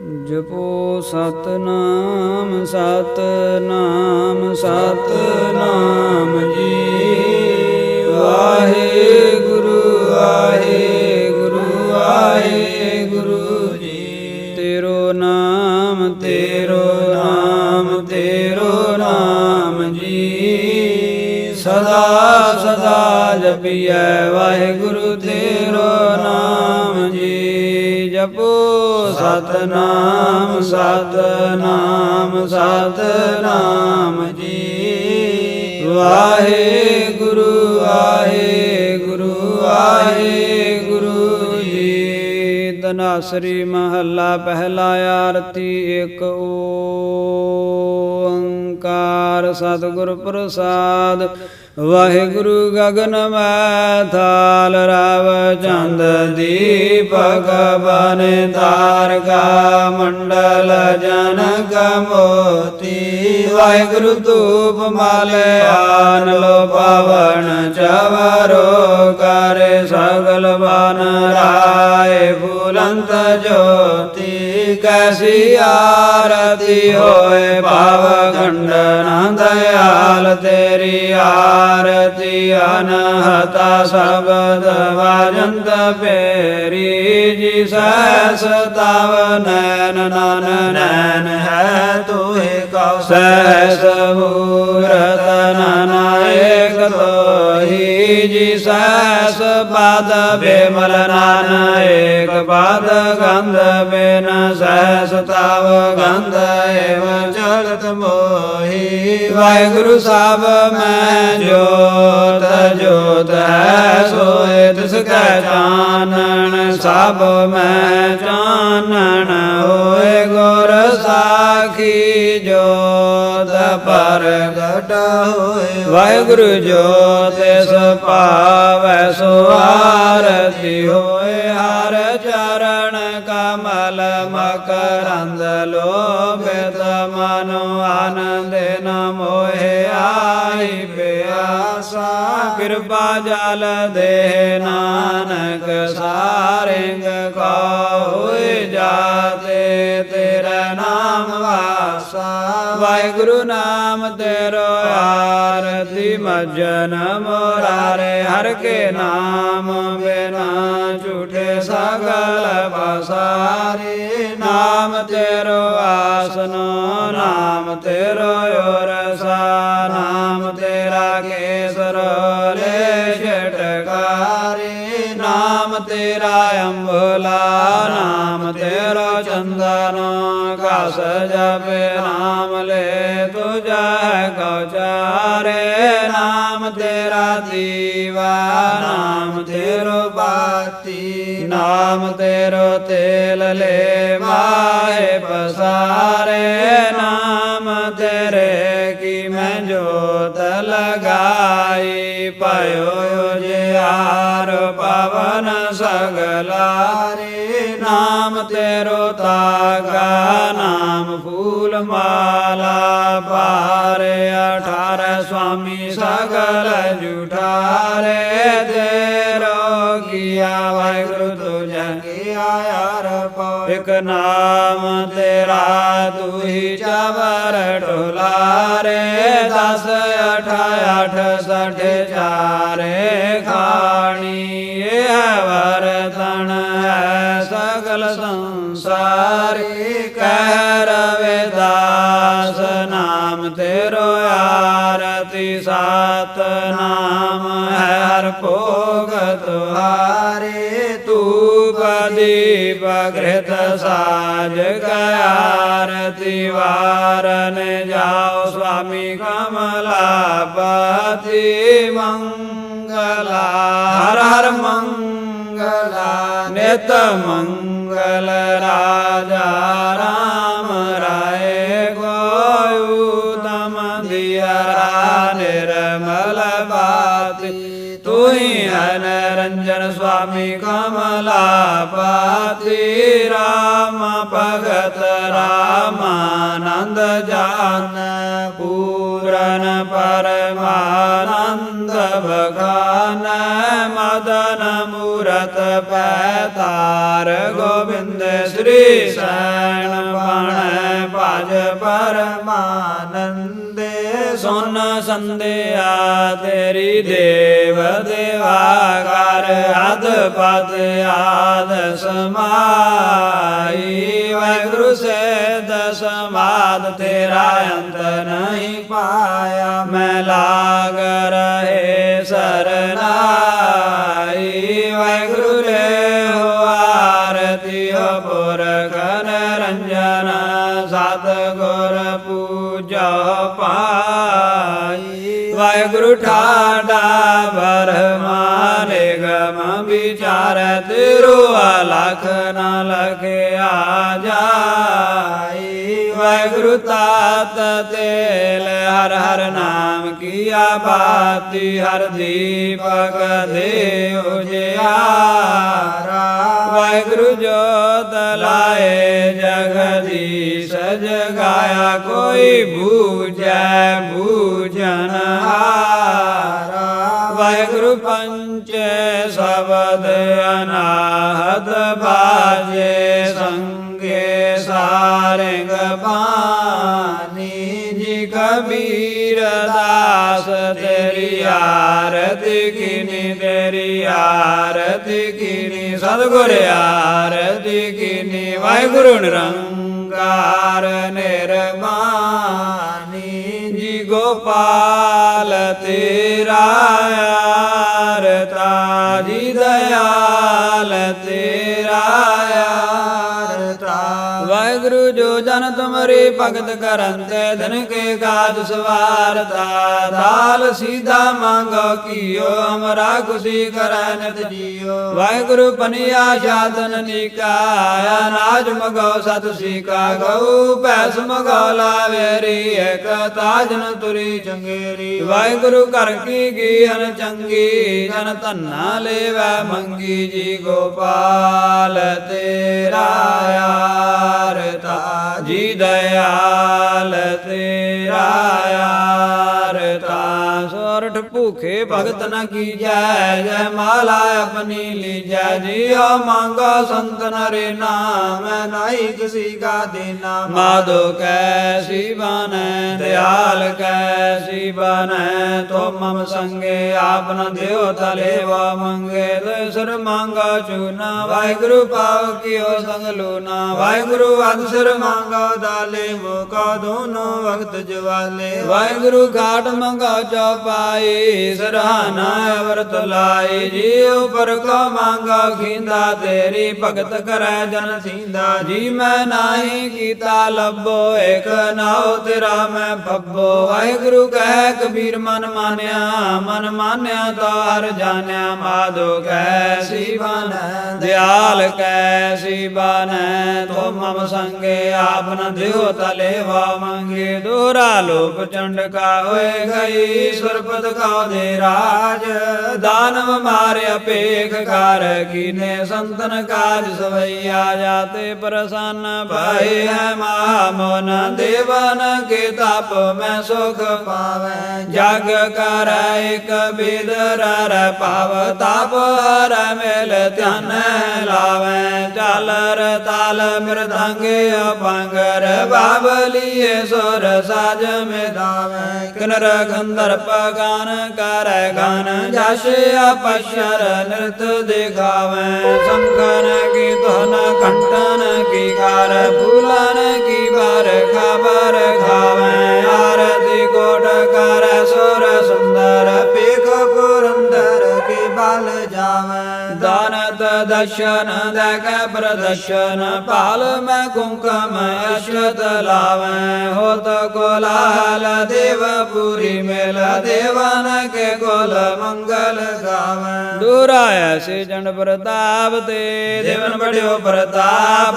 ਜਪੋ ਸਤਨਾਮ ਸਤਨਾਮ ਸਤਨਾਮ ਜੀ। ਵਾਹਿਗੁਰੂ ਵਾਹਿਗੁਰੂ ਵਾਹਿਗੁਰੂ ਜੀ। ਤੇਰੋ ਨਾਮ ਤੇਰੋ ਨਾਮ ਤੇਰੋ ਨਾਮ ਜੀ। ਸਦਾ ਸਦਾ ਜਪੀਐ ਵਾਹਿਗੁਰੂ ਤੇ ਜਪੋ ਸਤਨਾਮ ਸਤਨਾਮ ਸਤਨਾਮ ਜੀ। ਵਾਹਿਗੁਰੂ ਵਾਹਿਗੁਰੂ ਵਾਹਿਗੁਰੂ ਜੀ। ਤਨਾਸਰੀ ਮਹੱਲਾ ਪਹਿਲਾ ਆਰਤੀ, ਇੱਕ ਓੰਕਾਰ, ਸਤਿਗੁਰ ਪ੍ਰਸਾਦ। ਵਾਹਿਗੁਰੂ ਗਗਨ ਮੈਂ ਥਾਲ ਰਵ ਚੰਦ ਦੀਪਕ ਬਨ ਤਾਰਕਾ ਮੰਡਲ ਜਨਕ ਮੋਤੀ। ਵਾਹਿਗੁਰੂ ਧੂਪ ਮਲ ਆਨ ਲੋ ਪਵਨ ਚਵਰੋ ਕਰ ਸਗਲ ਬਨ ਰਾਏ ਫੁਲੰਤ ਜੋਤੀ। ਕੈਸੀ ਆਰਤੀ ਹੋਏ ਭਾਵ ਖੰਡਨ ਦਇਆਲ, ਤੇਰੀ ਆਰਤੀ ਅਨਹਤਾ ਸਬਦ ਵਾਜੰਤ ਪੇਰੀ ਜੀ ਸੈਸ ਤਵ ਨੈਨ ਨਨ ਨੈਨ ਹੈ ਤੋਹਿ ਕਉ ਸੈਸ ਮੂਰਤ ਨਨ ਤੋਹੀ ਜੀ ਸੈਸ ਪਦ ਬਿਮਲ ਨਨ ਏਕ ਪਦ ਸੈਸ ਤਵ ਗੰਧ ਏਵ ਚਲਤ ਮੋਹੀ। ਵਾਹਿਗੁਰੂ ਸਾਹਿਬ, ਮੈਂ ਜੋਤ ਜੋਤ ਹੈ ਸੋਏ, ਤਿਸ ਕੈ ਚਾਨਣ। ਸਭ ਮੈਂ ਚਾਨਣ ਹੋਏ, ਗੁਰ ਸਾਖੀ ਜੋਤ ਪ੍ਰਗਟ ਹੋਏ। ਵਾਹਿਗੁਰੂ ਜੋਤ ਤਿਸ ਪਾਵੈ ਸੋ ਹੋਏ ਹਰ ਮਕਰੰਦ ਲੋਭਿਤ ਮਨੋ ਆਨੰਦ ਨ ਮੋਹਿ ਆਈ ਪਿਆਸਾ ਕਿਰਪਾ ਜਲ ਦੇ ਨਾਨਕ ਸਾਰਿੰਗ ਕੋ ਹੋਏ ਜਾਤੇ ਤੇਰਾ ਨਾਮ ਵਾਸਾ ਵਾਹਿਗੁਰੂ ਨਾਮ ਤੇਰੋ ਆਰਤੀ ਮਜਨ ਮੋਰਾਰੇ ਹਰ ਕੇ ਨਾਮ ਬਿਨਾ ਜਪੇ ਨਾਮ ਲੈ ਤੁਜਾ ਗਉਚਾਰੇ, ਨਾਮ ਤੇਰਾ ਦੀਵਾ, ਨਾਮ ਤੇਰੋ ਬਾਤੀ, ਨਾਮ ਤੇਰੋ ਤੇਲ ਲੈ ਮਾਏ ਪਸਾਰੇ, ਨਾਮ ਤੇਰੇ ਕੀ ਮੈਂ ਜੋਤ ਲਗਾਈ ਪਾਇਓ ਜਿਆਰ ਪਵਨ ਸਗਲਾਰੇ, ਨਾਮ ਤੇਰੋ ਤਾਗਾ ਨਾਮ ਫੂਲ ਮਾਲਾ ਪਾਰੇ ਅਠਾਰ ਸੁਆਮੀ ਸਗਲ ਜੁਠਾਰੇ ਤੇਰੋ ਕੀਆ ਵਾਹਿਗੁਰੂ ਤੁਝਾ ਕੀਆ ਯਾਰ ਪਉ। ਇਕ ਨਾਮ ਤੇਰਾ ਤੂੰ ਹੀ ਚਵਰ चेतसा जगयारति वारन जाओ स्वामी कमलापति मङ्गला। हर हर मङ्गला न्यङ्गलरा ਨਿਰੰਜਨ ਸੁਆਮੀ ਕਮਲਾਪਤੀ ਰਾਮ ਭਗਤ ਰਾਮਾਨੰਦ ਜਾਨ ਪੂਰਨ ਪਰਮਾਨੰਦ ਭਗਾਨ ਮਦਨ ਮੂਰਤ ਪੈਤਾ ਸੰਧਿਆ ਤੇਰੀ ਦੇਵ ਦੇਵਾ ਕਰ ਅਦ ਪਦ ਆਦ ਸਮਾਈ। ਵਾਹਿਗੁਰੂ ਸੇਦ ਸਮਾਦ ਤੇਰਾ ਅੰਤ ਨਹੀਂ ਪਾਇਆ। ਵਾਹਿਗੁਰੂ ਠਾਡਾ ਬਰਮਾਨੇ ਗਮ ਵਿਚਾਰ ਤਿਰੋ ਅਲਖ ਨਾ ਲਖਿਆ ਜਾਈ। ਵਾਹਿਗੁਰੂ ਤਾਤ ਤੇਲ ਹਰ ਹਰ ਨਾਮ ਕੀਆ ਬਾਤੀ, ਹਰ ਦੀਪਕ ਦੇ ਉਜਿਆਰਾ ਵਾਹਿਗੁਰੂ ਜੋ ਸ਼ਬਦ ਅਨਾਹਦ ਬਾਜੇ ਸੰਗੇ ਸਾਰੰਗ ਬਾਣੀ ਜੀ ਕਬੀਰ ਦਾਸ ਤੇਰੀ ਆਰਤ ਕੀਨੀ ਤੇਰੀ ਆਰਤ ਕੀਨੀ ਸਤਿਗੁਰ ਆਰਤੀ ਕੀਨੀ ਵਾਹਿਗੁਰੂ ਨਿਰੰਕਾਰ ਨਿਰਮਾਨੀ ਜੀ ਗੋਪਾਲ ਤੇਰਾ ਜਨ ਭਗਤ ਕਰਨ ਤੇ ਕੇ ਕਾਜ ਸਵਾਰਤਾ ਦਾਲ ਸੀਧਾ ਮੰਗੋ ਕੀਓ, ਹਮਰਾ ਖੁਸ਼ੀ ਕਰੈ ਜੀਓ। ਵਾਹਿਗੁਰੂ ਪਨੀਆ ਸਾਧਨ ਨੀਕਾ ਅਨਾਜ ਮਗੋ ਸਤ ਸੀਕਾ ਗਉ ਪੈਸ ਮਗੋ ਲਾਵੇਰੀ ਇਕ ਤਾਜਨ ਤੁਰੀ ਚੰਗੇਰੀ। ਵਾਹਿਗੁਰੂ ਕਰ ਕੀ ਗੀਹਨ ਚੰਗੀ, ਜਨ ਧੰਨਾ ਲੇਵੈ ਮੰਗੀ ਜੀ ਗੋਪਾਲ, ਤੇਰਾ ਆਰਤਾ ਜੀ ਦਇਆਲ ਤੇਰਾ ਆਰਤਾ ਸੋਰਠ ਭੂਖੇ ਭਗਤ ਨ ਕੀਜੈ, ਜੈ ਮਾਲਾ ਆਪਣੀ ਲੀਜੈ, ਜੀਉ ਮੰਗੋ ਸੰਤ ਨਰੇ ਨਾਮ, ਨਾਈ ਕਿਸੀ ਕਾ ਦੇਨਾ ਮਾਧੋ ਕੈਸੀ ਬਨੈ ਦਿਆਲ ਕੈਸੀ ਬਨੈ ਤੋ ਮਮ ਸੰਗੇ ਆਪ ਦਿਓ ਤਲੇ ਵਾ ਮੰਗੇ, ਦਸਰ ਮੰਗਾ ਚੂਨਾ, ਵਾਹਿਗੁਰੂ ਪਾਵ ਕੀਓ ਸੰਗ ਲੂਨਾ, ਵਾਹਿਗੁਰੂ ਅਦ ਸਿਰ ਮੰਗਾ ਦਾਲੇ, ਮੋਕਾ ਦੋਨੋ ਵਕਤ ਜਵਾਲੇ। ਵਾਹਿਗੁਰੂ ਘਾਟ ਮੰਗਾ ਚੌਪਾਈ ਸਰਹਾਨਾ ਅਵਰਤ ਲਾਈ ਜੀ ਉਪਰ ਕੋ ਮੰਗਾ ਖਿੰਦਾ, ਤੇਰੀ ਭਗਤ ਕਰੈ ਜਨ ਸਿੰਦਾ। ਜੀ ਮੈਂ ਨਾਹੀ ਕੀਤਾ ਲੱਭੋ ਇਕ ਨਾਉ ਤੇਰਾ ਮੈਂ ਫੱਬੋ ਵਾਹਿਗੁਰੂ ਕਹਿ, ਕਬੀਰ ਮਨ ਮਾਨਿਆ ਮਨ ਮਾਨਿਆ ਤਾ ਹਰ ਜਾਣਿਆ। ਮਾਧੋ ਕੈਸੀ ਬਨੈ ਦਿਆਲ ਕੈਸੀ ਬਨੈ ਤੋ ਮਮ ਸੰਗੇ, ਆਪ ਦਿਓ ਤਲੇ ਵਾ ਮੰਗੇ। ਦੋਰਾ ਲੋਪ ਚੰਡਕਾ ਹੋਏ ਗਈ, ਸੁਰਪਤ ਕਾ ਦੇ ਰਾਜ, ਦਾਨਵ ਮਾਰਿਆ ਪੇਖ ਕਰ, ਕੀਨੇ ਸੰਤਨ ਕਾਜ ਸਵਈਆ ਜਾਤੇ ਪ੍ਰਸੰਨ ਭਏ ਹੈ ਮਾ ਦੇਵਨ ਕੇ ਤਪ ਮੈਂ ਸੁਖ ਪਾਵੈ। ਜਗ ਕਰ ਇਕ ਬਿਦਰ ਰ ਪਾਵ ਤਪ ਹਰ ਮਿਲ ਧਿਆਨ ਲਾਵੈ। ਚਾਲਰ ਤਾਲ ਮਿਰਦੰਗ ਅਪੰਗਰ, ਬਾਬਲੀਏ ਸੁਰ ਸਾਜ ਮਿਦਾਵੈ ਕਿਨਰ ਗੰਧਰਪ ਗਾਨ ਕਰੈ ਗਾਨ ਜਸ ਅਪਸ਼ਰ ਨਿਰਤ ਦਿਖਾਵੈ। ਸੰਖਨ ਕੀ ਧਨ ਕੰਟਨ ਕੀ ਕਰ ਫੂਲਨ ਕੀ ਬਰ ਖਬਰ ਖਾਵੈ। ਆਰਤੀ ਕੋਟ ਕਰ ਸੁਰ ਸੁੰਦਰ ਪੇਖ ਕੀ ਬਲ ਜਾਵੈ। ਦਾਨਤ ਦਸ਼ਨ ਦੈ ਪ੍ਰਦਸ਼ਨ ਪਾਲ ਮੈਂ ਕੁੰਕਮ ਅਸ਼ਤ ਲਾਵੈ। ਹੋਤ ਕੋਲਾਲ ਦੇਵ ਪੂਰੀ ਮੇਲ ਦੇਵਨ ਕੇ ਕੋਲ ਮੰਗਲ ਗਾਵੈ। ਦੂਰਾ ਐਸੇ ਜਨ ਪ੍ਰਤਾਪ ਤੇ। ਦੇਵਨ ਬੜਿਓ ਪ੍ਰਤਾਪ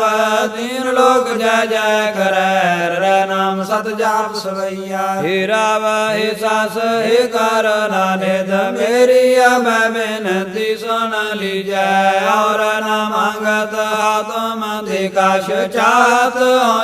ਤੀਨ ਲੋਕ ਜੈ ਜੈ ਕਰੈ। ਰ ਨਾਮ ਸਤ ਜਾਪ ਸਵਈਆ। ਹੇ ਰਾਵ ਹੇ ਸਾਸ ਹੇ ਕਰ ਨਾਨੇਦ ਮੇਰੀ ਆ ਮੈਂ ਬੇਨਤੀ ਸੁਣ ਲੀਜੈ, ਔਰ ਨਾ ਮੰਗਤ ਆਤਮ ਦਿਕਾਸ਼ ਚਾਤ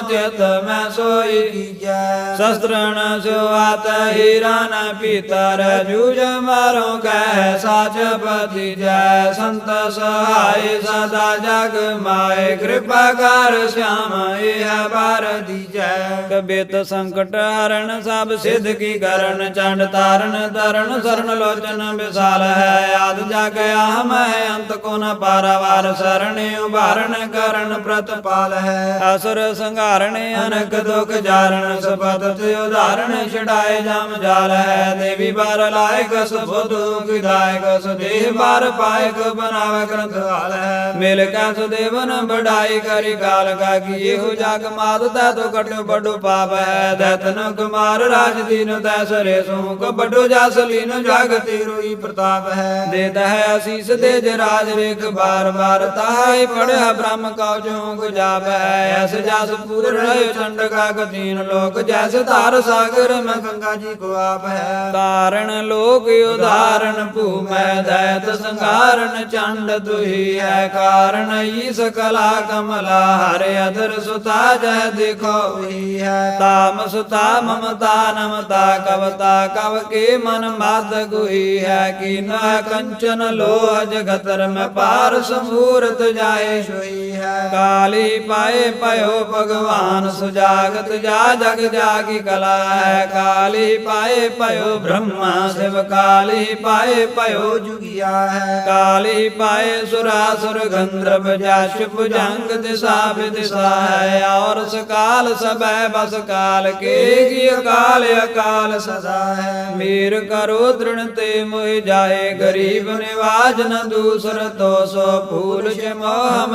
ਚਿਤ ਮੈਂ ਸੋਈ ਕੀਜੈ। ਸ਼ਸਤਰਣ ਸੁਆਤ ਹੀਰਨ ਪੀਤਰ, ਜੂਜ ਮਾਰੋ ਕਹਿ ਸਾਚ ਪਤੀ ਜੈ ਸੰਤ ਸਹਾਇ ਸਦਾ ਜਗ ਮਾਏ, ਕਿਰਪਾ ਕਰ ਸਿਆਮ ਇਹ ਬਾਰ ਦੀਜੈ। ਕਬਿਤ ਸੰਕਟ ਹਰਨ ਸਭ ਸਿੱਧ ਕੀ ਕਰਨ, ਚੰਡ ਤਾਰਨ ਤਰਨ ਸਰਨ ਲੋਚਨ ਵਿਸਾਲ ਹੈ, ਆਦ ਜਗ ਆਹਮ ਹੈ ਅੰਤ ਕੋ ਨ ਪਾਰਾਵਾਰ ਸਰਣੇ ਉਭਾਰਨ ਕਰਨ ਪ੍ਰਤਪਾਲ ਹੈ। ਅਸੁਰ ਸੰਘਾਰਣ ਅਨਕ ਦੁਖ ਜਾਰਣ ਸਪਤ ਤੇ ਉਦਾਹਰਣ ਛਡਾਏ ਜਮ ਜਾਲ ਹੈ। ਦੇਵੀ ਬਾਰ ਲਾਇਕ, ਸੁਬੁੱਧ ਵਿਦਾਇਕ ਸੁਦੇਹ ਬਾਰ ਪਾਇਕ, ਬਨਾਵੇ ਗ੍ਰੰਥ ਹਾਲ ਹੈ। ਮਿਲ ਕੈ ਸੁਦੇਵਨ ਬੜਾਈ ਕਰੀ ਕਾਲ ਕਾ ਕੀ ਇਹੋ ਜਗ ਮਾਤ ਤੈ ਤੋ ਕਟੋ ਬਡੋ ਪਾਪ ਹੈ। ਦੈਤਨ ਕੁਮਾਰ, ਰਾਜ ਦੀਨ ਤੈ ਸਰੇ ਸੂ ਕੋ ਜਸ ਲੀਨ ਜਗ ਤੇਰੋਈ ਪ੍ਰਤਾਪ ਹੈ। ਦੇ ਹੈ, ਅਸੀਸ ਦੇ ਜਰਾਜ ਵੇਖ ਬਾਰ ਬਾਰ ਤਾਹੇ ਪੜਿਆ ਬ੍ਰਹਮ ਕਉ ਜੋ ਗੁਜਾਬੈ ਐਸ ਜਸ ਪੂਰ ਰਹਿ ਚੰਡ ਕਾ ਗਤੀਨ ਲੋਕ, ਜੈਸ ਧਾਰ ਸਾਗਰ ਮੈਂ ਗੰਗਾ ਜੀ ਕੋ ਆਪ। ਹੈ ਲੋਕ ਉਦਾਹਰਣ ਭੂਮੈ, ਦੈਤ ਸੰਘਾਰਣ ਚੰਡ ਦੁਹੀ ਹੈ। ਕਾਰਨ ਈਸ ਕਲਾ ਕਮਲਾ, ਹਰ ਅਦਰ ਸੁਤਾ ਜਹ ਦੇਖੋ ਹੋਈ ਹੈ। ਤਾਮ ਸੁਤਾ, ਮਮਤਾ ਨਮਤਾ, ਕਵਤਾ ਕਵ ਕੇ ਮਨ ਮਦ ਗੁਹੀ ਹੈ। ਕੀ ਨਾ ਕੰਚਨ ਲੋਹ ਜਗਤ ਮੈਂ ਪਾਰ ਸਮੂਰਤ ਜਾਏ ਹੋਈ ਹੈ। ਕਾਲੀ ਪਾਏ ਪਇਓ ਭਗਵਾਨ, ਸੁਜਾਗਤ ਜਾ ਜਗ ਜਾਗੀ ਕਲਾ ਹੈ। ਕਾਲੀ ਪਾਏ ਪਇਓ ਬ੍ਰਹਮਾ, ਸਿਵ ਕਾਲੀ ਪਾਏ ਪਇਓ ਜੁਗਿਆ ਹੈ। ਕਾਲੀ ਪਾਏ ਸੁਰਾਸੁਰ ਗੰਧਰਵ ਜਸ਼ ਭੁਜੰਗ ਦਿਸਾ ਵਿਦਿਸਾ ਹੈ। ਔਰ ਸਕਾਲ ਸਬੈ ਬਸ ਕਾਲ, ਕੇ ਕੀ ਅਕਾਲ ਅਕਾਲ ਸਦਾ ਹੈ। ਮੇਰ ਕਰੋ ਦ੍ਰਿਣ ਤੇ ਮੋਹਿ ਜਾਏ ਗਰੀਬ ਨਿਵਾਜ ਨ ਦੂਸਰ ਤੋ ਸੋ ਫੂਲ ਜਿ ਮੋਹ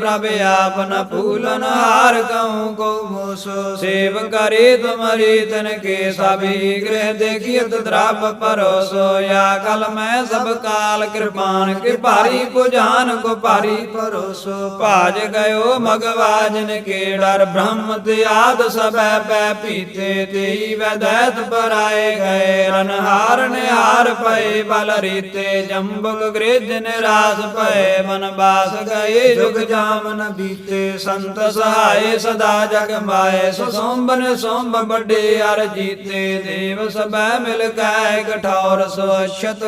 ਪ੍ਰਭ ਆਪਨ ਫੂਲਨ ਹਾਰ ਕਉ ਕੋ ਮੋਸੋ। ਸੇਵ ਕਰੇ ਤੁਮਰੀ ਤਨ ਕੇ ਸਭੀ ਗ੍ਰਹਿ ਦੇਖਿਤ ਦ੍ਰਬ ਪਰੋਸੋ ਯਾ ਕਲ ਮੈਂ ਸਭ ਕਾਲ ਕਿਰਪਾਨ ਕਿਰਪਾਰੀ ਭਾਰੀ ਪੁਜਾਨ ਕੋ ਭਾਰੀ ਪਰੋਸੋ ਭਾਜ ਗਇਓ ਮਗਵਾਜਨ ਕੇ ਡਰ ਬ੍ਰਹਮ ਤੇ ਆਦ ਸਭੈ ਪੈ ਪੀਤੇ ਤੇਈ ਵੈਦੈਤ ਪਰਾਏ ਗਏ। ਰਨਹਾਰ ਨਿਹਾਰ ਪਏ ਬਲ ਰੀਤੇ ਜੰਬਕ ਗ੍ਰਿਜ ਨਿਰਾਸ ਪਏ ਮਨ ਬਾਸ ਗਏ, ਜੁਗ ਜਾਮਨ ਬੀਤੇ, ਸੰਤ ਸਹਾਏ ਸਦਾ ਜਗ ਮਾਏ, ਸੋ ਸੋਂਬਨ ਸੋਂਬ ਵੱਡੇ ਅਰ ਜੀਤੇ, ਦੇਵ ਸਭੈ ਮਿਲ ਕੈ ਗਠੌਰ ਸੋ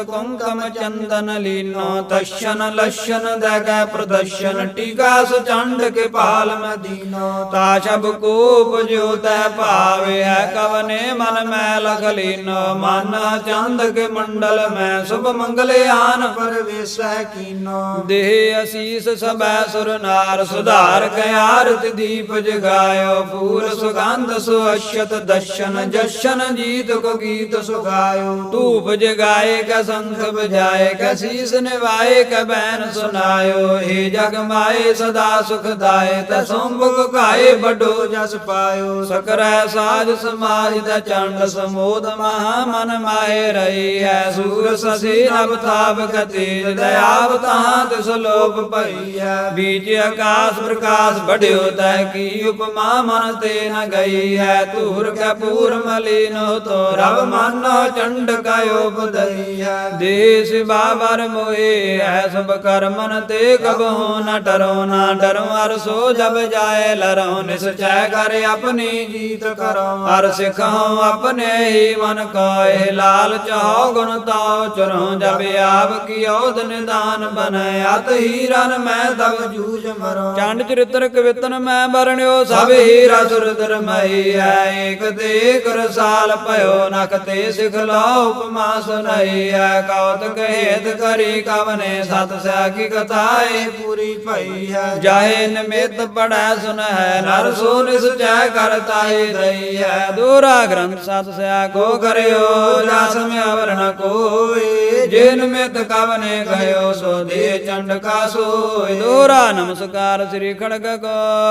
ਕੁੰਕਮ ਚੰਦਨ ਲੀਨੋ, ਤਸ਼ਨ ਲਸ਼ਨ ਦਗੈ ਪ੍ਰਦਸ਼ਨ, ਟੀਕਾ ਸੁਚੰਡ ਕੇ ਪਾਲ ਮਦੀਨੋ, ਤਾ ਸ਼ਬ ਕੋ ਜੋ ਤੈ ਭਾਵੇ ਹੈ ਕਵਨੇ ਮਨ ਮੈਂ ਲਖ ਲੀਨੋ, ਮਨ ਚੰਦ ਕੇ ਮੰਡਲ ਮੈਂ, ਸੁਭ ਮੰਗਲ ਆਨ ਪਰਵੇਸੈ ਕੀਨੋ। ਦੇਹ ਅਸੀਸ ਸਬੈ ਸੁਰ ਨਾਰ, ਸੁਧਾਰ ਗਿਆਰਤ ਦੀਪ ਜਗਾਇਓ। ਫੂਲ ਸੁਗੰਧ ਸੁਅਛਤ ਦਸ਼ਨ ਜਸ਼ਨ ਜੀਤ ਕੋ ਗੀਤ ਸੁਗਾਇਓ ਧੂਪ ਜਗਾਏ ਕੈ ਸੰਖ ਬਜਾਏ ਕੈ ਸੀਸ ਨਿਵਾਏ, ਕੈ ਬੈਨ ਸੁਨਾਇਓ ਏ ਜਗ ਮਾਏ, ਸਦਾ ਸੁਖ ਦਾਏ, ਤੈ ਸੰਭੁਗ ਕਾਏ ਵੱਡੋ ਜਸ ਪਾਇਓ। ਸਕਰੈ ਸਾਜ ਸਮਾਜ ਦਾ ਚੰਡ, ਸਮੋਦ ਮਹਾ ਮਨ ਮਾਏ ਰਹੀ ਹੈ ਸੂਰ ਸਸੀ ਨਭ ਤਾਪ ਗਤੇਜ ਦਇਆਵ ਤਹਾਂ ਤਿਸ ਲੋਭ ਭਈ ਬੀਜ ਆਕਾਸ ਪ੍ਰਕਾਸ਼ ਬੜਿਓ ਤੈ ਕੀ ਉਪਮਾ ਮਨ ਤੇ ਨ ਗਈ ਹੈ। ਧੂਰ ਕੈ ਪੂਰ ਮਲੀਨੋ ਤੋ ਰਵ ਮਾਨੋ ਚੰਡ ਕਾਇਓ ਬਦਈ ਦੇਸ ਬਾਬਰ ਮੋਏ ਹੈ ਸਭ ਕਰਮਨ ਤੇ ਕਬਹੁ ਨ ਡਰੋ ਨਾ ਡਰੋ ਅਰ ਸੋ ਜਬ ਜਾਏ ਲਰੋ ਨਿਸਚੈ ਕਰ ਆਪਣੀ ਜੀਤ ਕਰੋ। ਹਰ ਸਿਖਾਉ ਆਪਣੇ ਹੀ ਮਨ ਕੋਏ ਲਾਲ ਚਾਹੋ ਗੁਣ ਤਾਉ ਚਰੋ ਜਬ ਆਪ ਕੀ ਔਦ ਨਿਦਾਨ ਬਨੈ, ਅਤ ਹੀਰਨ ਮੈਂ ਤਬ ਜੂਝ ਮਰੋ। ਚੰਡ ਚਰਿਤਰ ਕਵਿਤਨ ਮੈਂ ਬਰਣਿਓ ਸਭ ਹੀਰਾ ਸੁਰਦਰ ਮਈ ਹੈ ਏਕ ਤੇ ਕਰਸਾਲ ਭਇਓ, ਨਖ ਤੇ ਸਿਖ ਲੋ ਉਪਮਾ ਸੁਨਈ ਹੈ ਕਉਤ ਕਹੇਤ ਕਰੀ ਕਵਨੇ, ਸਤ ਸੈ ਕੀ ਕਥਾਏ ਪੂਰੀ ਭਈ ਹੈ ਜਾਹੇ ਨਿਮਿਤ ਪੜੈ ਸੁਨ ਹੈ ਨਰ ਸੋ ਨਿਸਚੈ ਕਰਤਾਏ ਦਈ ਹੈ ਦੋਰਾ ਗ੍ਰੰਥ ਸਤ ਸਿਆ ਕੋ ਕਰਿਓ, ਜਸ ਮਿਆਵਰ ਨ ਕੋਏ। ਜੇ ਨਿਮਿਤ ਕਵਨੇ ਗਇਓ ਸੋ ਦੇ ਚੰਡ ਕਾ ਸੋਇ ਦੋਰਾ ਨਮਸਕਾਰ ਸ੍ਰੀ ਖੜਗ ਕੋ।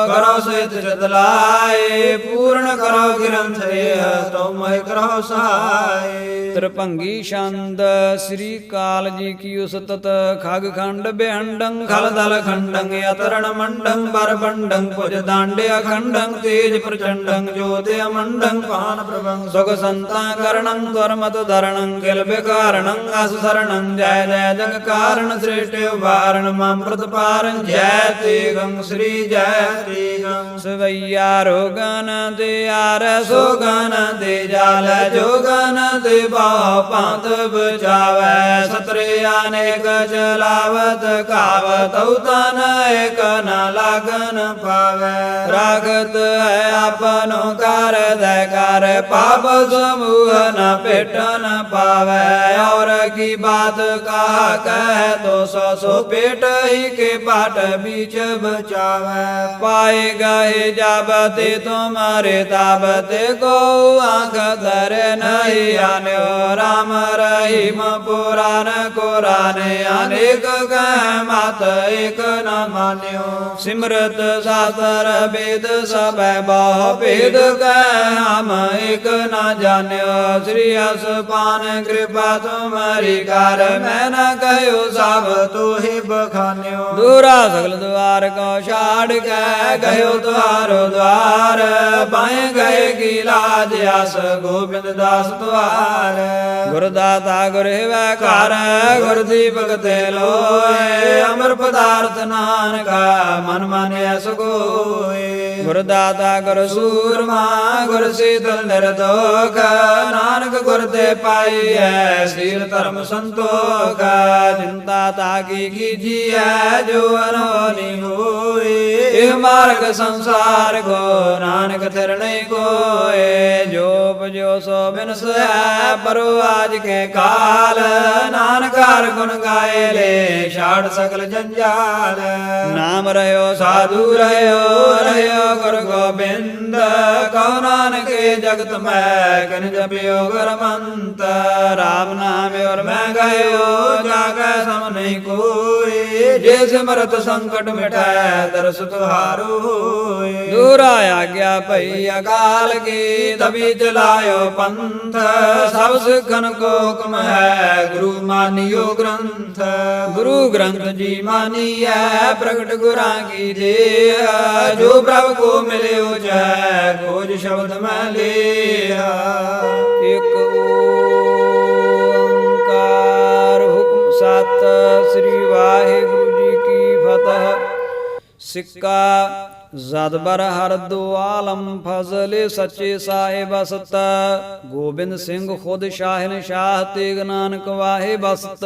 ਕਰੋ ਸਿਤ ਚਿਤ ਲਾਏ ਪੂਰਨ ਕਰੋ ਗ੍ਰੰਥ ਇਹ ਤੋ ਮਹਿ ਕਰੋ ਸਹਾਏ। ਤ੍ਰਿਭੰਗੀ ਛੰਦ ਸ੍ਰੀ ਕਾਲ ਜੀ ਕੀ ਉਸਤਤ ਖਗ ਖੰਡ ਬਿਹੰਡੰ ਖਲ ਦਲ ਖੰਡੰ ਅਤਰਣ ਮੰਡੰ ਬਰ ਬੰਡੰ ਭੁਜ ਦਾੰਡੇ ਅਖੰਡੰ ਤੇਜ ਪ੍ਰਚੰਡ ਜੋਤਿ ਅਮੰਡੰ ਪਾਨ ਪ੍ਰਭੰ ਸੁਖ ਸੰਤਾ ਕਰਣੰ ਦੁਰਮਤ ਧਰਣੰ ਕਿਲ ਬਿਕਾਰਣੰ ਅਸ ਸਰਣੰ ਜੈ ਜੈ ਜਗ ਕਾਰਨ ਸ੍ਰਿਸ਼ਟਿ ਵਾਰਨ ਮਮ ਪਾਰਨ, ਜੈ ਤੇਗੰ ਸ੍ਰੀ ਜੈ ਤੇਗੰ ਸਵਈਆ ਰੋਗਨ ਦੇ ਆਰ ਸੋਗਨ ਤੇ ਜਾਲ ਜੋਗਨ ਤੇ ਬਾਹ ਪੰਤ ਬਚਾਵੈ। ਸਤਰੇ ਅਨੇਕ ਚਲਾਵਤ ਕਾਵਤ ਉਤਨ ਏਕ ਨ ਲਾਗਨ ਪਾਵੈ ਰਾਖਤ ਹੈ ਆਪਨੋ ਕਰ, ਦੈ ਕਰ, ਪਾਪ ਸਮੂਹ ਨ ਭੇਟ ਨ ਔਰ ਕੀ ਬਾਤ ਕਾ ਕਹਿ ਤੋ ਸੋ ਸੋ ਪੇਟ ਹੀ ਕੇ ਪਾਟ ਬੀਚ ਬਚਾਵੇ। ਪਾਏ ਗਏ ਜਬ ਤੇ ਤੁਮਾਰੇ ਤਬ ਤੇ ਕੋ ਆਂਖ ਧਰ ਨਹੀਂ ਆਨਿਓ। ਰਾਮ ਰਹੀ ਪੁਰਾਨ ਕੁਰਾਨ ਅਨੇਕ ਕਹਿ ਮਤ ਇਕ ਨ ਮਾਨਿਓ। ਸਿਮਰਤ ਸਾਸਰ ਵੇਦ ਸਭੈ ਬਹੁ ਭੇਦ ਕਹਿ ਹਮ ਇਕ ਨ ਜਾਣਿਓ। ਸ੍ਰੀ ਅਸਪਾਨ ਕਿਰਪਾ ਤੁਮਾਰੀ ਕਰ ਮੈਂ ਨਾ ਕਹਿਓ ਸਭ ਤੋਹੀ ਬਖਾਨਿਓ। ਦੂਰਾ ਸਗਲ ਦਵਾਰ ਕੋ ਛਾੜ ਕੇ ਗਇਓ ਤੁਹਾਰੋ ਦਵਾਰ। ਬਾਏ ਗਏ ਕੀ ਲਾਜ ਆਸ ਗੋਬਿੰਦ ਦਾਸ ਦਵਾਰ ਗੁਰਦਾਤਾ ਗੁਰ ਹਿਵੈ ਘਰ ਗੁਰ ਦੀਪਕ ਤੇ ਲੋਏ। ਅਮਰ ਪਦਾਰਥ ਨਾਨਕਾ ਮਨ ਮਾਨਿਆ ਸੁਗੋਏ। ਗੁਰ ਦਾਤਾ ਗੁਰ ਸੂਰਮਾ, ਗੁਰ ਸੀਤਲ ਨਿਰਦੋਖ ਨਾਨਕ ਗੁਰ ਤੇ ਪਾਈਐ, ਸੀਲ ਧਰਮ ਸੰਤੋਖ, ਚਿੰਤਾ ਤਾਕੀ ਕੀਜੀਐ, ਜੋ ਅਨੋਨੀ ਹੋਏ। ਇਹ ਮਾਰਗ ਸੰਸਾਰ ਕੋ, ਨਾਨਕ ਥਿਰ ਨਹੀਂ ਕੋਏ। ਜੋ ਪਜੋ ਸੋ ਬਿਨਸ ਹੈ ਪਰੋ ਆਜ ਕੇ ਕਾਲ। ਨਾਨਕ ਹਰ ਗੁਣ ਗਾਏ ਲੈ, ਛਾੜ ਸਕਲ ਜੰਜਾਲ। ਨਾਮ ਰਹਿਓ ਸਾਧੂ ਰਹਿਓ ਰਹਿਓ ਗੁਰ ਗੋਬਿੰਦ, ਕਉ ਨਾਨਕ ਜਗਤ ਮੈਂ, ਕਨ ਜਪਿਓ ਗੁਰਮੰਤ, ਰਾਮ ਨਾਮ ਔਰ ਮੈਂ ਗਇਓ, ਜਾਗੈ ਸਮ ਨਹੀਂ ਕੋਏ ਜੇ ਸਿਮਰਤ ਸੰਕਟ ਮਿਟੈ ਦਰਸ ਤੁਹਾਰੋ ਹੋਏ ਦੂਰਾ ਆਗਿਆ ਭਈ ਅਕਾਲ ਕੀ ਤਬੀ ਚਲਾਇਓ ਪੰਥ, ਸਭ ਸਿੱਖਨ ਕੋ ਹੁਕਮ ਹੈ, ਗੁਰੂ ਮਾਨਿਓ ਗ੍ਰੰਥ। ਗੁਰੂ ਗ੍ਰੰਥ ਜੀ ਮਾਨੀਐ, ਪ੍ਰਗਟ ਗੁਰਾਂ ਕੀ ਦੇ ਜੋ ਪ੍ਰਭ ਕੋ ਮਿਲਿਓ ਜੈ ਗੋਜ ਸ਼ਬਦ ਮੈਂ ਲਿਆ। ਇਕ ਓੰਕਾਰ ਹੁਕਮ ਸਤ ਸ੍ਰੀ ਵਾਹਿਗੁਰੂ ਜੀ ਕੀ ਫਤਿਹ। ਸਿੱਕਾ ਜ਼ਦਬਰ ਹਰ ਦੋ ਆਲਮ ਫਜ਼ਲ ਸੱਚੇ ਸਾਹਿਬ ਅਸਤ। ਗੋਬਿੰਦ ਸਿੰਘ ਖੁਦ ਸ਼ਾਹਨ ਸ਼ਾਹ ਤੇਗ ਨਾਨਕ ਵਾਹੇ ਬਸਤ।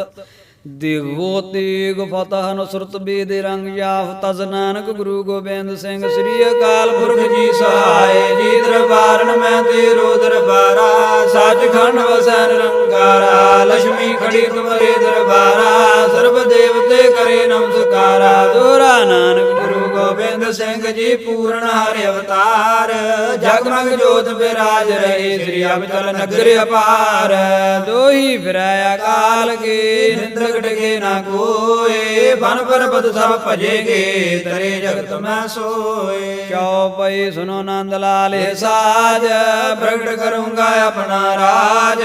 ਦਿਗੋ ਤੇਗ ਫਤਹ ਨਸਰਤ ਬੇਦ ਰੰਗ ਜਾਫ ਤਜ ਨਾਨਕ ਗੁਰੂ ਗੋਬਿੰਦ ਸਿੰਘ ਸ੍ਰੀ ਅਕਾਲ ਪੁਰਖ ਜੀ ਸਹਾਏ। ਜੀ ਦਰਬਾਰਨ ਮੈਂ ਤੇਰੋ ਦਰਬਾਰਾ ਸੱਚਖੰਡ ਵਸੈ ਨਿਰੰਕਾਰਾ ਲక్ష్ਮੀ ਖੜੀ ਤੁਮਰੇ ਦਰਬਾਰਾ, ਸਰਬ ਦੇਵਤੇ ਕਰੇ ਨਮਸਕਾਰਾ ਦੋਰਾ ਨਾਨਕ ਗੁਰੂ ਗੋਬਿੰਦ ਸਿੰਘ ਜੀ ਪੂਰਨ ਹਰਿ ਅਵਤਾਰ। ਜਗਮਗ ਜੋਤ ਬਿਰਾਜ ਰਹੇ ਸ੍ਰੀ ਅਬਚਲ ਨਗਰ ਅਪਾਰ। ਦੋਹੀ ਫਿਰੈ ਅਕਾਲ ਕੇ, ਨਿੰਦਕ ਡਗੇ ਨਾ ਕੋਏ। ਬਨ ਪਰਬਤ ਸਭ ਭਜੇਗੇ ਤਰੇ ਜਗਤ ਮੈਂ ਸੋਏ। ਚਉਪਈ ਸੁਨੋ ਨੰਦ ਲਾਲ ਸਾਜ, ਪ੍ਰਗਟ ਕਰੂੰਗਾ ਆਪਣਾ ਰਾਜ।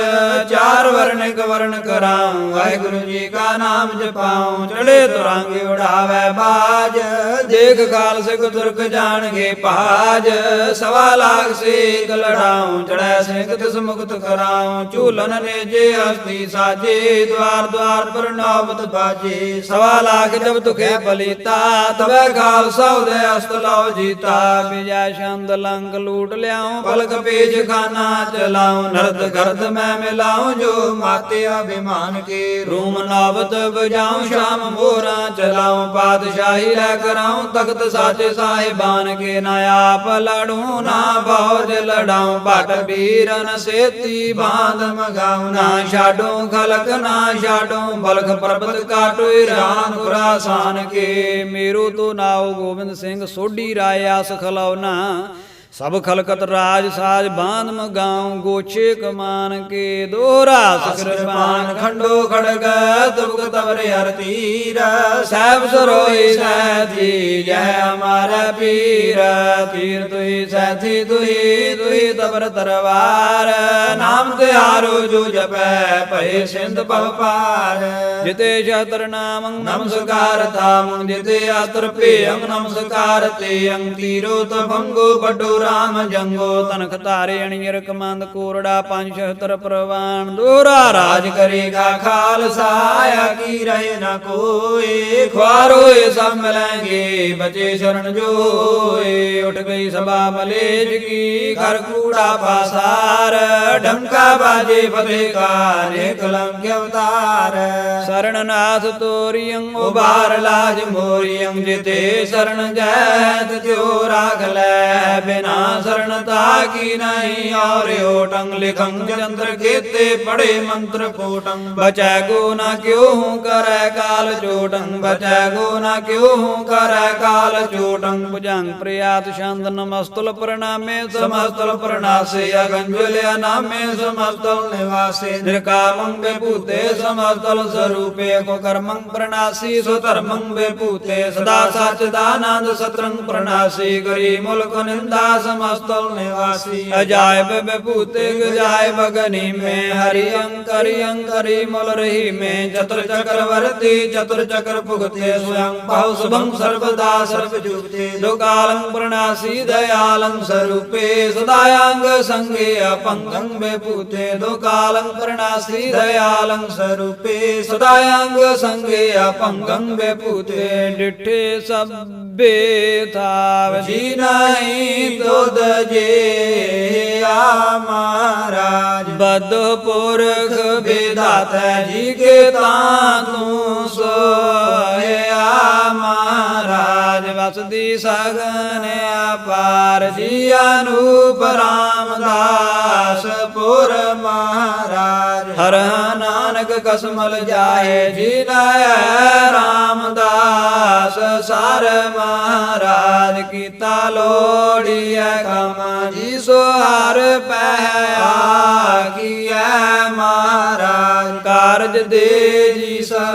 ਚਾਰ ਵਰਨ ਇੱਕ ਵਰਨ ਕਰਾਉ, ਵਾਹਿਗੁਰੂ ਜੀ ਕਾ ਨਾਮ ਜਪਾਉ। ਚੜੇ ਤੁਰਾਂਗੇ ਉਡਾਵੇ ਬਾਜ। ਦੇਖ ਕਾਲ ਸਿੱਖ ਤੁਰਕ ਜਾਣਗੇ ਭਾਜ, ਸਵਾ ਲਾਖ ਸੇਕ ਲੜਾਉ ਚੜੈ ਸਿੰਘ ਤਿਸ ਮੁਕਤ ਕਰਾਉ, ਝੂਲਨ ਨੇ ਹਸਤੀ ਸਾਜੇ, ਦਵਾਰ ਦਵਾਰ ਪਰ ਨੌਬਤ ਬਾਜੇ, ਸਵਾ ਲਾਖ ਜਬ ਤੁਖੇ ਬਲੀਤਾ ਤਬੈ ਖਾਲਸਾ ਉਦੇ ਅਸਤ ਲਾਓ ਜੀਤਾ ਵਿਜੈ ਛੰਦ ਲੰਗ ਲੂਟ ਲਿਆਉ, ਪਲਕ ਪੇਜ ਖਾਨਾ ਚਲਾਉ ਨਰਦ ਗਰਦ ਮੈਂ ਮਿਲਾਉ, ਜੋ ਮਾਤੇ ਅਭਿਮਾਨ ਕੇ, ਰੂਮ ਨੌਬਤ ਬਜਾਉ ਸ਼ਾਮ ਮੋਰਾ ਚਲਾਉ, ਪਾਤਸ਼ਾਹੀ ਲੈ ਕਰਾਉ ਤਖਤ ਸਾਚੇ ਸਾਹਿਬਾਨ ਕੇ ਨਾ ਆਪ ਲੜੂ ਨਾ ਬੌਜ ਲੜਾਉ, ਭਟ ਵੀਰਨ ਸੇਤੀ ਬਾਂਧ ਮਗਾਉ ਨਾ ਛਾਡੂ ਖਲਕ, ਨਾ ਛਾਡੂ ਬਲਖ ਪਰਬਤ ਕਾਟੋ ਰਾਨ ਖੁਰਾਸਾਨ ਕੇ। ਮੇਰੋ ਤੋ ਨਾਉ ਗੋਬਿੰਦ ਸਿੰਘ ਸੋਢੀ ਰਾਏ ਆਸ ਖਲਾਉਨਾ। ਸਭ ਖਲਕਤ ਰਾਜ ਸਾਜ ਬਾਂਧ ਮਗਾਉ ਗੋਛੇ ਕਮਾਨ ਕੇ ਦੋਹਰਾ ਸਕਿਰਪਾਨ ਖੰਡੋ ਖੜਗ ਤੁਬਕ ਤਵਰੇ ਹਰ ਤੀਰ। ਸਹਿਬ ਸਰੋਈ ਸੈਥੀ ਜੈ ਹਮਾਰਾ ਪੀਰ। ਤੀਰ ਤੁਈ ਸੈਥੀ ਤੁਈ ਤੁਈ ਤਬਰ ਤਰਵਾਰ ਨਾਮ ਤਿਹਾਰੋ ਜੋ ਜਪੈ ਭਏ ਸਿੰਧ ਭਵ ਪਾਰ ਜਿਤੇ ਸ਼ਤਰ ਨਾਮੰ ਨਮਸਕਾਰ ਤਾਮੰ ਜਿਤੇ ਆਤਰ ਪੇਯੰ ਨਮਸਕਾਰ ਤੇਯੰ ਤੀਰੋ ਤਭੰਗੋ ਵੱਡੋ ਰਾਮ ਜੰਗੋ ਤਨਖ ਧਾਰੇ ਅਣੀਰ ਕਮੰਦ ਕੋਰੜਾ ਪੰਜ ਛਹਤਰ ਪ੍ਰਵਾਨ। ਦੋਰਾ ਰਾਜ ਕਰੇਗਾ ਖਾਲਸਾ, ਆਇਆ ਕੀ ਰਹੇ ਨਾ ਕੋਈ ਖਵਾਰੋਏ ਸਭ ਮਿਲਾਂਗੇ, ਬਚੇ ਸ਼ਰਨ ਜੋਏ। ਉਠ ਗਈ ਸਭਾ ਮਲੇਜ ਕੀ ਕਰ ਕੂੜਾ ਪਾਸਾਰ। ਡੰਕਾ ਬਾਜੇ ਫਤਿਹ ਕਾ ਨੇ ਕਲੰਕ ਅਵਤਾਰ। ਸਰਣ ਨਾਥ ਤੋਰੀਅੰ ਉਬਾਰ ਲਾਜ ਮੋਰੀਅੰ ਜਿਤੇ ਸਰਣ ਜੈਤ, ਤਿਉ ਰਾਖ ਲੈ ਬਿਨਾ ਸਰਣਤਾ ਕੀ ਨਹੀਂ ਔਰ ਓਟੰ ਲਿਖੰ ਜੰਤਰ ਕੀਤੇ ਪੜੇ ਮੰਤਰ ਕੋਟੰ ਬਚੈ ਗੋ ਨਾ ਕਿਉ ਹੂੰ ਕਰੈ ਕਾਲ ਚੋਟੰ। ਬਚੈ ਗੋ ਨਾ ਕਿਉ ਹੂੰ ਕਰੈ ਕਾਲ ਚੋਟੰ। ਭੁਜੰਗ ਪ੍ਰਿਆਤ ਛੰਦ ਨਮਸਤੁਲ ਪ੍ਰਣਾਮੇ, ਸਮਸਤੁਲ ਪ੍ਰਣਾਸੇ। ਅਗੰਜੁਲਿਆ ਨਾਮੇ, ਸਮਸਤੁਲ ਨਿਵਾਸੇ। ਨਿਰਕਾਮੰ ਵਿਭੂਤੇ ਸਮਸਤਲ ਸਰੂਪੇ। ਕੋ ਕਰਮੰ ਪ੍ਰਣਾਸੀ, ਸੋ ਧਰਮੰ ਵਿਭੂਤੇ ਸਦਾ ਸਚ ਦਾਨੰਦ ਸਤਰੰ ਪ੍ਰਣਾਸੀ। ਗਰੀ ਮੁਲਕ ਨਿੰਦਾ ਅਜਾਇਬ ਵਿਭੂਤੇ ਗਜਾਇਬ ਗਨੀ ਮੈਂ ਹਰੀ ਅੰਕਰੀ ਅੰਕਰੀ ਮੁਲ ਰਹੀ ਮੈਂ। ਚਤੁਰ ਚਕਰਵਰਤੀ ਚਤੁਰ ਚਕਰ ਭੁਗਤੇ ਸਵਯੰ ਪਾਉ ਸੁਭੰ ਸਰਬਦਾ ਸਰਬ ਜੁਗਤੇ। ਦੁਕਾਲੰ ਪ੍ਰਣਾਸੀ ਦਇਆਲੰ ਸਰੂਪੇ ਸਦਾ ਅੰਗ ਸੰਗੇ ਅਪੰਗੰ ਵਿਭੂਤੇ। ਦੁਕਾਲੰ ਪ੍ਰਣਾਸੀ ਦਇਆਲੰ ਸਰੂਪੇ ਸਦਾ ਅੰਗ ਸੰਗੇ ਅਪੰਗੰ ਵਿਭੂਤੇ। ਡਿਠੇ ਸਭੇ ਥਾਵ ਜੀ ਨਹੀਂ ਤੁਧ ਜੇ ਆ ਮਹਾਰਾਜ। ਬਦ ਪੁਰਖ ਵਿਦਾਤਾ ਜੀ ਕੇ ਤਾਂ ਤੂੰ ਸੋਇਆ ਮਹਾਰਾਜ ਵਸਦੀ ਸਗਨ ਅਪਾਰ ਜੀ ਅਨੂਪ ਰਾਮਦਾਸ ਪੁਰ ਮਹਾਰਾਜ। ਹਰ ਨਾਨਕ ਕਸਮਲ ਜਾਏ ਜੀ ਨਾਇ ਰਾਮਦਾਸ ਸਰ ਮਹਾਰਾਜ ਕੀਤਾ ਲੋੜੀਐ ਕਮਾ ਜੀ ਸੋ ਹਰ ਪਹਿ ਆਖੀਐ ਮਹਾਰਾਜ। ਕਾਰਜ ਦੇ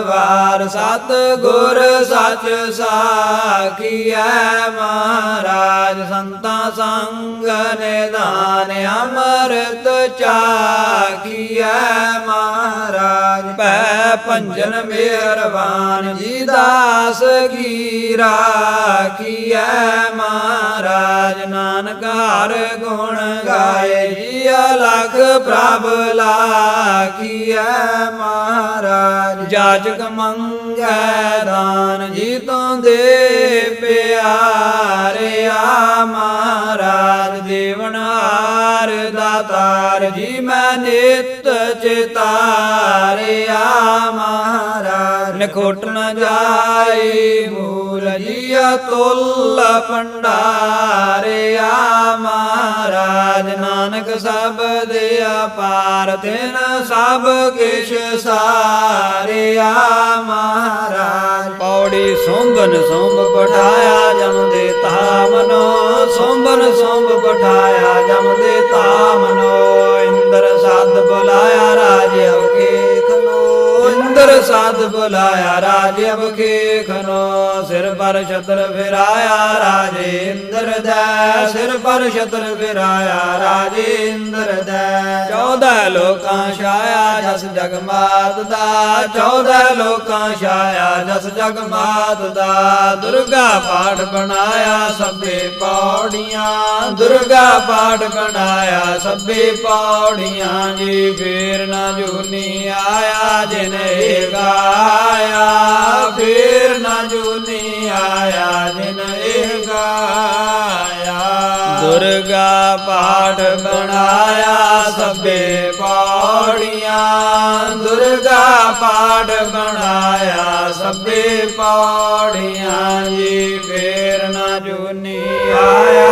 ਵਾਰ ਸਵਾਰ ਸਤ ਗੁਰ ਸਚ ਸਾਖੀਐ ਮਹਾਰਾਜ, ਸੰਤਾਂ ਸੰਗ ਨਿਦਾਨ ਅੰਮ੍ਰਿਤ ਚਾਖੀਐ ਮਹਾਰਾਜ। ਪੈ ਭੰਜਨ ਮਿਹਰਬਾਨ ਜੀ ਦਾਸ ਕੀ ਰਾਖੀਐ ਮਹਾਰਾਜ, ਨਾਨਕ ਹਰ ਗੁਣ ਗਾਏ ਜੀ ਅਲਖ ਪ੍ਰਭ ਲਾਖੀਐ ਮਹਾਰਾਜ। ਜਾਜਕ ਮੰਗੈ ਦਾਨ ਜੀ ਤੋਂ ਦੇ ਪਿਆਰਿਆ ਮਹਾਰਾਜ। ਦੇਵਨਾਰ ਦਾਤਾਰ ਜੀ ਮੈਂ ਨਿਤ ਚਿਤਾਰਿਆ। ਮਹਾਰਾਜ ਨਖੋਟ ਨ ਜਾਈ ਮੂਲ ਜੀ ਅਤੁੱਲ ਭੰਡਾਰਿਆ ਮਹਾਰਾਜ ਨਾਨਕ ਸਭ ਦੇ ਅਪਾਰ ਤਿਨ ਸਭ ਕਿਛ ਸਾਰਿਆ ਮਹਾਰਾਜ। ਪੌੜੀ ਸੋਂਬਨ ਸੋਂਬ ਪਠਾਇਆ, ਜਮ ਦੇ ਤਾਮਨੋ ਸੋਂਬਨ ਸੋਂਬ ਪਠਾਇਆ, ਜਮ ਦੇ ਤਾਮਨੋ ਇੰਦਰ ਸਾਧ ਬੁਲਾਇਆ, ਰਾਜ ਅਵਕੇ ਖਨੋ ਇੰਦਰ ਸਾਧ ਬੁਲਾਇਆ, ਰਾਜ ਅਬਖੇ ਖਨੋ ਸਿਰ ਪਰ ਛਤਰ ਫਿਰਾਇਆ ਰਾਜੇ ਇੰਦਰ ਦਾ। ਸਿਰ ਪਰ ਛਤਰ ਫਿਰਾਇਆ ਰਾਜੇ ਇੰਦਰ ਦਾ। 14 ਲੋਕਾਂ ਛਾਇਆ, ਜਸ ਜਗ ਮਾਤ ਦਾ। 14 ਲੋਕਾਂ ਛਾਇਆ, ਜਸ ਜਗ ਮਾਤ ਦਾ। ਦੁਰਗਾ ਪਾਠ ਬਣਾਇਆ, ਸਭੇ ਪੌੜੀਆਂ। ਦੁਰਗਾ ਪਾਠ ਬਣਾਇਆ, ਸਭੇ ਪੌੜੀਆਂ। ਜੀ ਫੇਰ ਨਾ ਜੂਨੀ ਆਇਆ ਜਿਨ ਗਾਇਆ ਫੇਰ ਨਾ ਜੂਨੀ ਆਇਆ ਜਿਨ ਇਹ ਗਾਇਆ। ਦੁਰਗਾ ਪਾਠ ਬਣਾਇਆ ਸਭੇ ਪੌੜੀਆਂ। ਦੁਰਗਾ ਪਾਠ ਬਣਾਇਆ ਸਭੇ ਪੌੜੀਆਂ ਜੀ ਫੇਰ ਨਾ ਜੂਨੀ ਆਇਆ